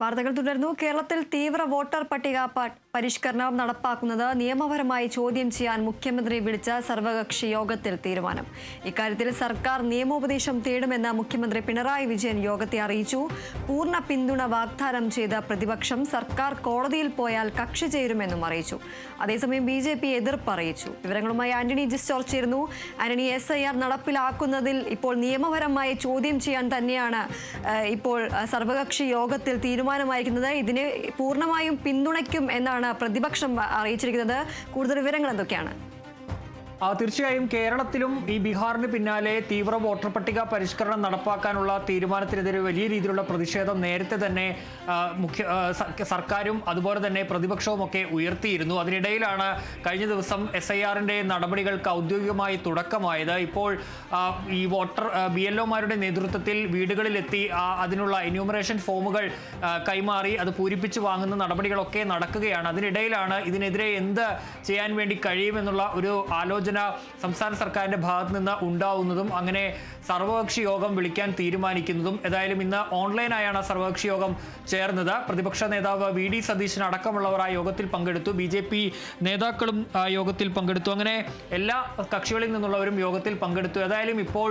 വാർത്തകൾ തുടർന്നു കേരളത്തിൽ തീവ്ര വോട്ടർ പട്ടിക പരിഷ്കരണം നടപ്പാക്കുന്നത് നിയമപരമായി ചോദ്യം ചെയ്യാൻ മുഖ്യമന്ത്രി വിളിച്ച സർവകക്ഷി യോഗത്തിൽ തീരുമാനം. ഇക്കാര്യത്തിൽ സർക്കാർ നിയമോപദേശം തേടുമെന്ന് മുഖ്യമന്ത്രി പിണറായി വിജയൻ യോഗത്തെ അറിയിച്ചു. പൂർണ പിന്തുണ വാഗ്ദാനം ചെയ്ത പ്രതിപക്ഷം സർക്കാർ കോടതിയിൽ പോയാൽ കക്ഷി ചേരുമെന്നും അറിയിച്ചു. അതേസമയം ബി ജെ പി എതിർപ്പ് അറിയിച്ചു. വിവരങ്ങളുമായി ആന്റണി ജിസ്റ്റോർ ചേരുന്നു. ആന്റണി എസ് ഐ ആർ നടപ്പിലാക്കുന്നതിൽ ഇപ്പോൾ നിയമപരമായി ചോദ്യം ചെയ്യാൻ തന്നെയാണ് ഇപ്പോൾ സർവകക്ഷി യോഗത്തിൽ തീരുമാനമായിരിക്കുന്നത്. ഇതിന് പൂർണമായും പിന്തുണയ്ക്കും എന്നാണ് പ്രതിപക്ഷം അറിയിച്ചിരിക്കുന്നത്. കൂടുതൽ വിവരങ്ങൾ എന്തൊക്കെയാണ്? തീർച്ചയായും കേരളത്തിലും ഈ ബീഹാറിന് പിന്നാലെ തീവ്ര വോട്ടർ പട്ടിക പരിഷ്കരണം നടപ്പാക്കാനുള്ള തീരുമാനത്തിനെതിരെ വലിയ രീതിയിലുള്ള പ്രതിഷേധം നേരത്തെ തന്നെ മുഖ്യ സർക്കാരും അതുപോലെ തന്നെ പ്രതിപക്ഷവും ഒക്കെ ഉയർത്തിയിരുന്നു. അതിനിടയിലാണ് കഴിഞ്ഞ ദിവസം എസ് ഐ ആറിന്റെ നടപടികൾക്ക് ഔദ്യോഗികമായി തുടക്കമായത്. ഇപ്പോൾ ഈ വോട്ടർ ബി എൽ ഒമാരുടെ നേതൃത്വത്തിൽ വീടുകളിലെത്തി അതിനുള്ള എന്യൂമറേഷൻ ഫോമുകൾ കൈമാറി അത് പൂരിപ്പിച്ച് വാങ്ങുന്ന നടപടികളൊക്കെ നടക്കുകയാണ്. അതിനിടയിലാണ് ഇതിനെതിരെ എന്ത് ചെയ്യാൻ വേണ്ടി കഴിയുമെന്നുള്ള ഒരു ആലോചന സംസ്ഥാന സർക്കാരിന്റെ ഭാഗത്ത് നിന്ന് ഉണ്ടാവുന്നതും അങ്ങനെ സർവകക്ഷി യോഗം വിളിക്കാൻ തീരുമാനിക്കുന്നതും ഏതായാലും ഇന്ന് ഓൺലൈനായാണ് സർവകക്ഷി യോഗം ചേർന്നത്. പ്രതിപക്ഷ നേതാവ് വി ഡി സതീശൻ അടക്കമുള്ളവർ ആ യോഗത്തിൽ പങ്കെടുത്തു. ബി ജെ പി നേതാക്കളും യോഗത്തിൽ പങ്കെടുത്തു. അങ്ങനെ എല്ലാ കക്ഷികളിൽ നിന്നുള്ളവരും യോഗത്തിൽ പങ്കെടുത്തു. ഏതായാലും ഇപ്പോൾ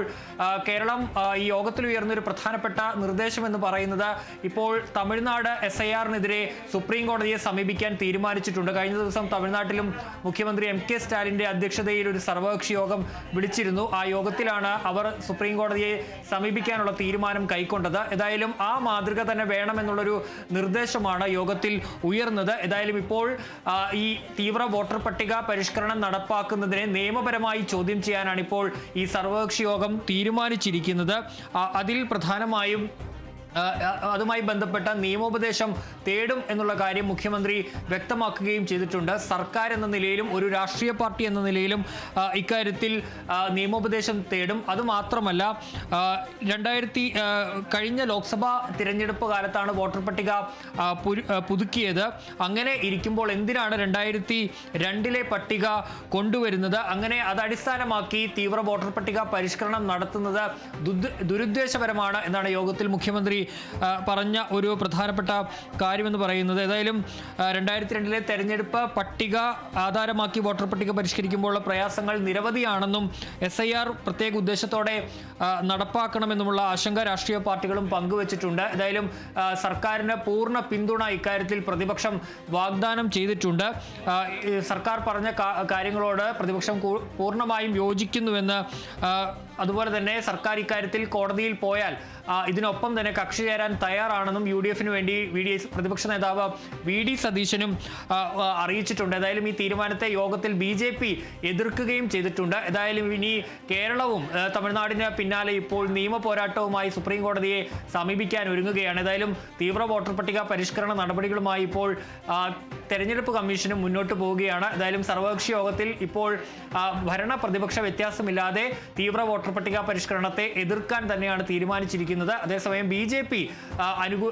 കേരളം ഈ യോഗത്തിൽ ഉയർന്നൊരു പ്രധാനപ്പെട്ട നിർദ്ദേശം എന്ന് പറയുന്നത് ഇപ്പോൾ തമിഴ്നാട് എസ് ഐ ആറിനെതിരെ സുപ്രീം കോടതിയെ സമീപിക്കാൻ തീരുമാനിച്ചിട്ടുണ്ട്. കഴിഞ്ഞ ദിവസം തമിഴ്നാട്ടിലും മുഖ്യമന്ത്രി എം കെ സ്റ്റാലിന്റെ അധ്യക്ഷതയിൽ ഒരു സർവകക്ഷി യോഗം വിളിച്ചിരുന്നു. ആ യോഗത്തിലാണ് അവർ സുപ്രീം കോടതിയെ സമീപിക്കാനുള്ള തീരുമാനം കൈക്കൊണ്ടത്. ഏതായാലും ആ മാതൃക തന്നെ വേണമെന്നുള്ളൊരു നിർദ്ദേശമാണ് യോഗത്തിൽ ഉയർന്നത്. ഏതായാലും ഇപ്പോൾ ഈ തീവ്ര വോട്ടർ പട്ടിക പരിഷ്കരണം നടപ്പാക്കുന്നതിനെ നിയമപരമായി ചോദ്യം ചെയ്യാനാണ് ഇപ്പോൾ ഈ സർവകക്ഷി യോഗം തീരുമാനിച്ചിരിക്കുന്നത്. അതിൽ പ്രധാനമായും അതുമായി ബന്ധപ്പെട്ട നിയമോപദേശം തേടും എന്നുള്ള കാര്യം മുഖ്യമന്ത്രി വ്യക്തമാക്കുകയും ചെയ്തിട്ടുണ്ട്. സർക്കാർ എന്ന നിലയിലും ഒരു രാഷ്ട്രീയ പാർട്ടി എന്ന നിലയിലും ഇക്കാര്യത്തിൽ നിയമോപദേശം തേടും. അതുമാത്രമല്ല രണ്ടായിരത്തി കഴിഞ്ഞ ലോക്സഭാ തിരഞ്ഞെടുപ്പ് കാലത്താണ് വോട്ടർ പട്ടിക പുതുക്കിയത്. അങ്ങനെ ഇരിക്കുമ്പോൾ എന്തിനാണ് രണ്ടായിരത്തി രണ്ടിലെ പട്ടിക കൊണ്ടുവരുന്നത്? അങ്ങനെ അത് അടിസ്ഥാനമാക്കി തീവ്ര വോട്ടർ പട്ടിക പരിഷ്കരണം നടത്തുന്നത് ദുരുദ്ദേശപരമാണ് എന്നാണ് യോഗത്തിൽ മുഖ്യമന്ത്രി പറഞ്ഞ ഒരു പ്രധാനപ്പെട്ട കാര്യമെന്ന് പറയുന്നത് ഏതായാലും രണ്ടായിരത്തി രണ്ടിലെ തെരഞ്ഞെടുപ്പ് പട്ടിക ആധാരമാക്കി വോട്ടർ പട്ടിക പരിഷ്കരിക്കുമ്പോഴുള്ള പ്രയാസങ്ങൾ നിരവധിയാണെന്നും എസ് ഐ ആർ പ്രത്യേക ഉദ്ദേശത്തോടെ നടപ്പാക്കണമെന്നുമുള്ള ആശങ്ക രാഷ്ട്രീയ പാർട്ടികളും പങ്കുവച്ചിട്ടുണ്ട്. ഏതായാലും സർക്കാരിന് പൂർണ പിന്തുണ ഇക്കാര്യത്തിൽ പ്രതിപക്ഷം വാഗ്ദാനം ചെയ്തിട്ടുണ്ട്. സർക്കാർ പറഞ്ഞ കാര്യങ്ങളോട് പ്രതിപക്ഷം പൂർണമായും യോജിക്കുന്നുവെന്ന് അതുപോലെ തന്നെ സർക്കാർ ഇക്കാര്യത്തിൽ കോടതിയിൽ പോയാൽ ഇതിനൊപ്പം തന്നെ കക്ഷി ചേരാൻ തയ്യാറാണെന്നും യു ഡി എഫിന് വേണ്ടി വി ഡി പ്രതിപക്ഷ നേതാവ് വി ഡി സതീശനും അറിയിച്ചിട്ടുണ്ട്. ഏതായാലും ഈ തീരുമാനത്തെ യോഗത്തിൽ ബി ജെ പി എതിർക്കുകയും ചെയ്തിട്ടുണ്ട്. ഏതായാലും ഇനി കേരളവും തമിഴ്നാടിന് പിന്നാലെ ഇപ്പോൾ നിയമ പോരാട്ടവുമായി സുപ്രീം കോടതിയെ സമീപിക്കാൻ ഒരുങ്ങുകയാണ്. ഏതായാലും തീവ്ര വോട്ടർ പട്ടിക പരിഷ്കരണ നടപടികളുമായി ഇപ്പോൾ തെരഞ്ഞെടുപ്പ് കമ്മീഷനും മുന്നോട്ട് പോവുകയാണ്. ഏതായാലും സർവകക്ഷി യോഗത്തിൽ ഇപ്പോൾ ഭരണ പ്രതിപക്ഷ വ്യത്യാസമില്ലാതെ തീവ്ര വോട്ടർ പട്ടിക പരിഷ്കരണത്തെ എതിർക്കാൻ തന്നെയാണ് തീരുമാനിച്ചിരിക്കുന്നത്. അതേസമയം ബി ജെ പി അനുകൂ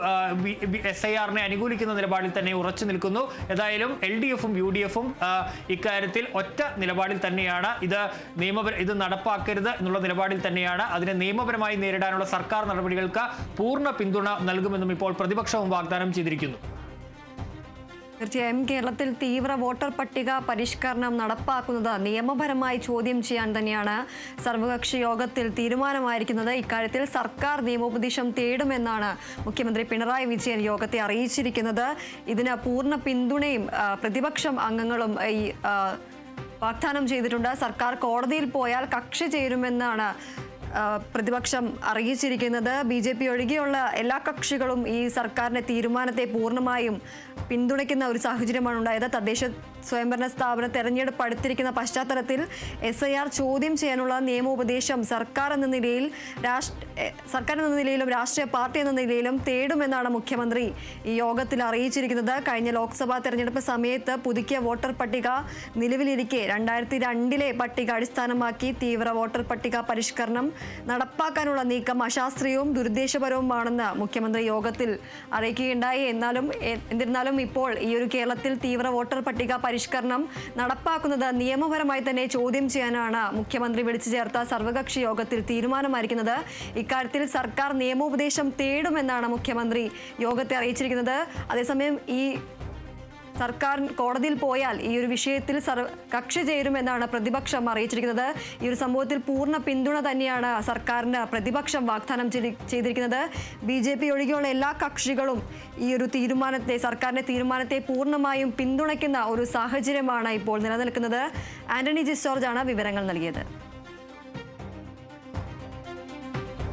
എസ് ഐ ആറിനെ അനുകൂലിക്കുന്ന നിലപാടിൽ തന്നെ ഉറച്ചു നിൽക്കുന്നു. ഏതായാലും എൽ ഡി എഫും യു ഡി എഫും ഇക്കാര്യത്തിൽ ഒറ്റ നിലപാടിൽ തന്നെയാണ്. ഇത് നിയമപര ഇത് നടപ്പാക്കരുത് എന്നുള്ള നിലപാടിൽ തന്നെയാണ്. അതിനെ നിയമപരമായി നേരിടാനുള്ള സർക്കാർ നടപടികൾക്ക് പൂർണ പിന്തുണ നൽകുമെന്നും ഇപ്പോൾ പ്രതിപക്ഷവും വാഗ്ദാനം ചെയ്തിരിക്കുന്നു. തീർച്ചയായും. കേരളത്തിൽ തീവ്ര വോട്ടർ പട്ടിക പരിഷ്കരണം നടപ്പാക്കുന്നത് നിയമപരമായി ചോദ്യം ചെയ്യാൻ തന്നെയാണ് സർവകക്ഷി യോഗത്തിൽ തീരുമാനമായിരിക്കുന്നത്. ഇക്കാര്യത്തിൽ സർക്കാർ നിയമോപദേശം തേടുമെന്നാണ് മുഖ്യമന്ത്രി പിണറായി വിജയൻ യോഗത്തെ അറിയിച്ചിരിക്കുന്നത്. ഇതിന് പൂർണ പിന്തുണയും പ്രതിപക്ഷം അംഗങ്ങളും ഈ വാഗ്ദാനം ചെയ്തിട്ടുണ്ട്. സർക്കാർ കോടതിയിൽ പോയാൽ കക്ഷി ചേരുമെന്നാണ് പ്രതിപക്ഷം അറിയിച്ചിരിക്കുന്നത് ബി ജെ പി ഒഴികെയുള്ള എല്ലാ കക്ഷികളും ഈ സർക്കാരിന്റെ തീരുമാനത്തെ പൂർണമായും പിന്തുണയ്ക്കുന്ന ഒരു സാഹചര്യമാണ് ഉണ്ടായത്. തദ്ദേശ സ്വയംഭരണ സ്ഥാപന തെരഞ്ഞെടുപ്പ് അടുത്തിരിക്കുന്ന പശ്ചാത്തലത്തിൽ എസ് ഐ ആർ ചോദ്യം ചെയ്യാനുള്ള നിയമോപദേശം സർക്കാർ എന്ന നിലയിൽ രാഷ്ട്ര സർക്കാർ എന്ന നിലയിലും രാഷ്ട്രീയ പാർട്ടി എന്ന നിലയിലും തേടുമെന്നാണ് മുഖ്യമന്ത്രി ഈ യോഗത്തിൽ അറിയിച്ചിരിക്കുന്നത്. കഴിഞ്ഞ ലോക്സഭാ തെരഞ്ഞെടുപ്പ് സമയത്ത് പുതുക്കിയ വോട്ടർ പട്ടിക നിലവിലിരിക്കെ രണ്ടായിരത്തി രണ്ടിലെ പട്ടിക അടിസ്ഥാനമാക്കി തീവ്ര വോട്ടർ പട്ടിക പരിഷ്കരണം നടപ്പാക്കാനുള്ള നീക്കം അശാസ്ത്രീയവും ദുരുദ്ദേശപരവുമാണെന്ന് മുഖ്യമന്ത്രി യോഗത്തിൽ അറിയിക്കുകയുണ്ടായി. എന്നാലും എന്നിരുന്നാലും ഇപ്പോൾ ഈ ഒരു കേരളത്തിൽ തീവ്ര വോട്ടർ പട്ടിക പരിഷ്കരണം നടപ്പാക്കുന്നത് നിയമപരമായി തന്നെ ചോദ്യം ചെയ്യാനാണ് മുഖ്യമന്ത്രി വിളിച്ചു ചേർത്ത സർവകക്ഷി യോഗത്തിൽ തീരുമാനമായിരിക്കുന്നത്. ഇക്കാര്യത്തിൽ സർക്കാർ നിയമോപദേശം തേടുമെന്നാണ് മുഖ്യമന്ത്രി യോഗത്തെ അറിയിച്ചിരിക്കുന്നത്. അതേസമയം ഈ സർക്കാർ കോടതിയിൽ പോയാൽ ഈ ഒരു വിഷയത്തിൽ സർ കക്ഷി ചേരുമെന്നാണ് പ്രതിപക്ഷം അറിയിച്ചിരിക്കുന്നത്. ഈ ഒരു സംഭവത്തിൽ പൂർണ പിന്തുണ തന്നെയാണ് സർക്കാരിന് പ്രതിപക്ഷം വാഗ്ദാനം ചെയ്തിരിക്കുന്നത്. ബി ജെ പി ഒഴികെയുള്ള എല്ലാ കക്ഷികളും ഈ ഒരു തീരുമാനത്തെ സർക്കാരിന്റെ തീരുമാനത്തെ പൂർണമായും പിന്തുണയ്ക്കുന്ന ഒരു സാഹചര്യമാണ് ഇപ്പോൾ നിലനിൽക്കുന്നത്. ആന്റണി ജിസ് ജോർജാണ് വിവരങ്ങൾ നൽകിയത്.